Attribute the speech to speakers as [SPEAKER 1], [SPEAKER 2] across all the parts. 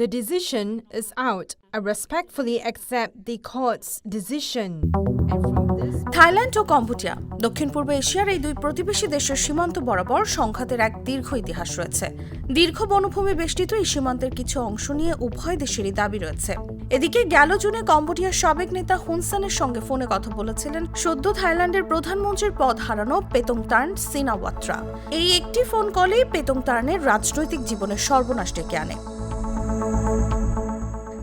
[SPEAKER 1] The decision is out. I respectfully accept the court's decision.
[SPEAKER 2] Thailand O Cambodia, দক্ষিণ পূর্ব এশিয়ার এই দুই প্রতিবেশী দেশের সীমান্ত বরাবর সংঘাতের এক দীর্ঘ ইতিহাস রয়েছে দীর্ঘ বনভূমি বেষ্টিত এই সীমান্তের কিছু অংশ নিয়ে উভয় দেশেরই দাবি রয়েছে এদিকে গেল জুনে কম্বোডিয়ার সাবেক নেতা হুনসেনের সঙ্গে ফোনে কথা বলেছিলেন সদ্য থাইল্যান্ডের প্রধানমন্ত্রীর পদ হারানো পেতংতার্ন সিনাওয়াত্রা এই একটি ফোন কলেই পেতংতার্নের রাজনৈতিক জীবনের সর্বনাশ ডেকে আনে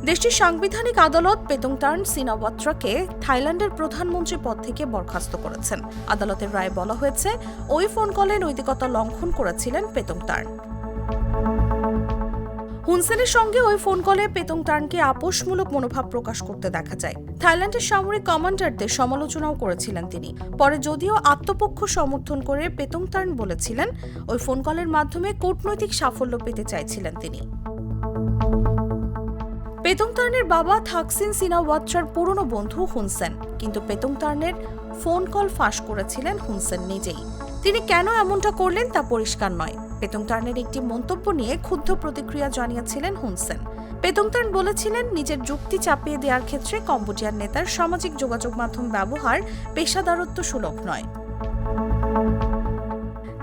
[SPEAKER 2] দেশটির সাংবিধানিক আদালত পেতংটার্ন সিনাওয়াত্রাকে থাইল্যান্ডের প্রধানমন্ত্রী পদ থেকে বরখাস্ত করেছেন। আদালতের রায়ে বলা হয়েছে, ওই ফোন কলে নৈতিকতা লঙ্ঘন করেছিলেন পেতংটার্ন। হুনসেনের সঙ্গে ওই ফোন কলে পেতং পেতংটার্নকে আপোষমূলক মনোভাব প্রকাশ করতে দেখা যায়। থাইল্যান্ডের সামরিক কমান্ডারদের সমালোচনাও করেছিলেন তিনি। পরে যদিও আত্মপক্ষ সমর্থন করে পেতংটার্ন বলেছিলেন, ওই ফোন কলের মাধ্যমে কূটনৈতিক সাফল্য পেতে চাইছিলেন তিনি। পেতংতার্নের বাবা থাকসিন সিনাওয়াত্রার পুরনো বন্ধু হুনসেন। কিন্তু পেতংতার্নের ফোন কল ফাঁস করেছিলেন হুনসেন নিজেই। তিনি কেন এমনটা করলেন তা পরিষ্কার নয়। পেতংতার্নের একটি মন্তব্য নিয়ে ক্ষুব্ধ প্রতিক্রিয়া জানিয়েছিলেন হুনসেন। পেতংতার্ন বলেছিলেন, নিজের যুক্তি চাপিয়ে দেওয়ার ক্ষেত্রে কম্বোডিয়ার নেতার সামাজিক যোগাযোগ মাধ্যম ব্যবহার পেশাদারত্ব সুলভ নয়।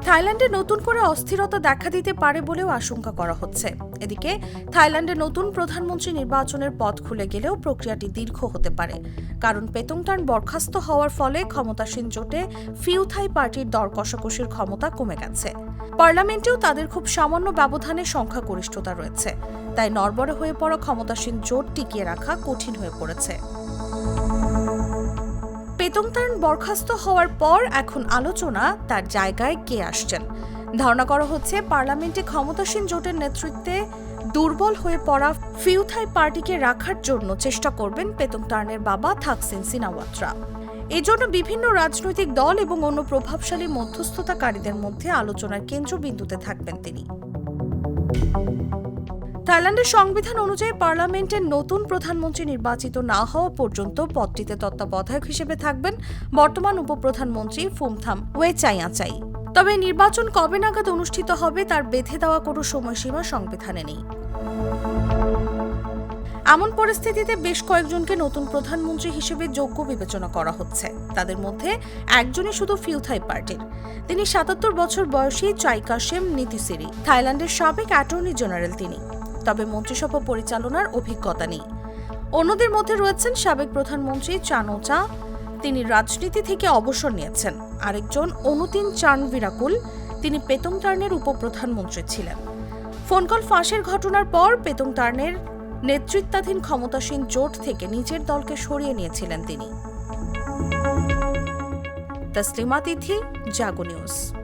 [SPEAKER 2] থাইল্যান্ডে নতুন করে অস্থিরতা দেখা দিতে পারে বলেও আশঙ্কা করা হচ্ছে। এদিকে, থাইল্যান্ডে নতুন প্রধানমন্ত্রী নির্বাচনের পথ খুলে গেলেও প্রক্রিয়াটি দীর্ঘ হতে পারে। কারণ পেতংটান বরখাস্ত হওয়ার ফলে ক্ষমতাসীন জোটে ফিউথাই পার্টির দর কষাকষির ক্ষমতা কমে গেছে। পার্লামেন্টেও তাদের খুব সামান্য ব্যবধানে সংখ্যাগরিষ্ঠতা রয়েছে। তাই নরবরে হয়ে পড়া ক্ষমতাসীন জোট টিকিয়ে রাখা কঠিন হয়ে পড়েছে। পেতংতার্ন বরখাস্ত হওয়ার পর এখন আলোচনা তার জায়গায় কে আসছেন। ধারণা করা হচ্ছে পার্লামেন্টে ক্ষমতাসীন জোটের নেতৃত্বে দুর্বল হয়ে পড়া ফিউথাই পার্টিকে রাখার জন্য চেষ্টা করবেন পেতংতার্নের বাবা থাকসিন সিনাওয়াত্রা। এজন্য বিভিন্ন রাজনৈতিক দল এবং অন্য প্রভাবশালী মধ্যস্থতাকারীদের মধ্যে আলোচনার কেন্দ্রবিন্দুতে থাকবেন তিনি। থাইল্যান্ডের সংবিধান অনুযায়ী পার্লামেন্টের নতুন প্রধানমন্ত্রী নির্বাচিত না হওয়া পর্যন্ত পদটিতে তত্ত্বাবধায়ক হিসেবে থাকবেন বর্তমান উপপ্রধানমন্ত্রী ফুমথাম ওয়েচাইয়াচাই। তবে নির্বাচন কবে নাগাদ অনুষ্ঠিত হবে তার বেঁধে দেওয়া কোনো সময়সীমা সংবিধানে নেই। এমন পরিস্থিতিতে বেশ কয়েকজনকে নতুন প্রধানমন্ত্রী হিসেবে যোগ্য বিবেচনা করা হচ্ছে। তাদের মধ্যে একজনই শুধু ফিউথাই পার্টির। তিনি সাতাত্তর বছর বয়সী চাইকাশেম নীতিসিরি, থাইল্যান্ডের সাবেক অ্যাটর্নি জেনারেল তিনি। তবে মন্ত্রিসভা পরিচালনার অভিজ্ঞতা নেই। অন্যদের মধ্যে রয়েছেন সাবেক প্রধানমন্ত্রী চানোচা তিনি রাজনীতি থেকে অবসর নিয়েছেন। আরেকজন অনুতিন চান বিরাকুল তিনি পেতংটার্নের উপপ্রধানমন্ত্রী ছিলেন। ফোন কল ফাঁসের ঘটনার পর পেতংটার্নের নেতৃত্বাধীন ক্ষমতাসীন জোট থেকে নিজের দলকে সরিয়ে নিয়েছিলেন তিনি। Taslima Tithi, Jago news.